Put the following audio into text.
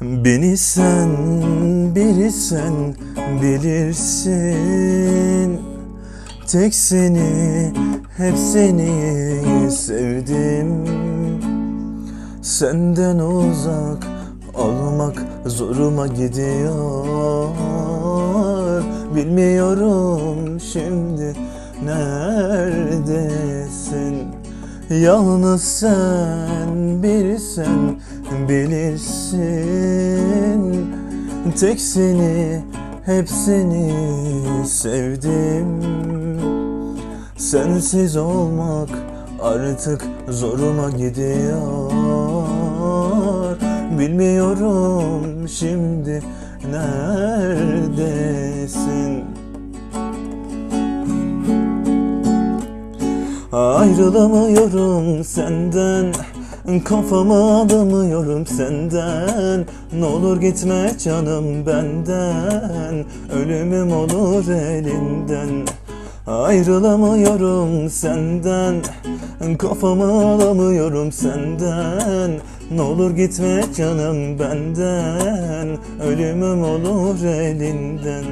Beni sen, biri sen bilirsin. Tek seni, hep seni sevdim. Senden uzak olmak zoruma gidiyor. Bilmiyorum şimdi neredesin? Yalnız sen bilirsin. Tek seni hep seni sevdim. Sensiz olmak artık zoruma gidiyor. Bilmiyorum şimdi neredesin? Ayrılamıyorum senden Kafamı alamıyorum senden. Ne olur gitme canım benden. Ölümüm olur elinden. Ayrılamıyorum senden. Kafamı alamıyorum senden. Ne olur gitme canım benden. Ölümüm olur elinden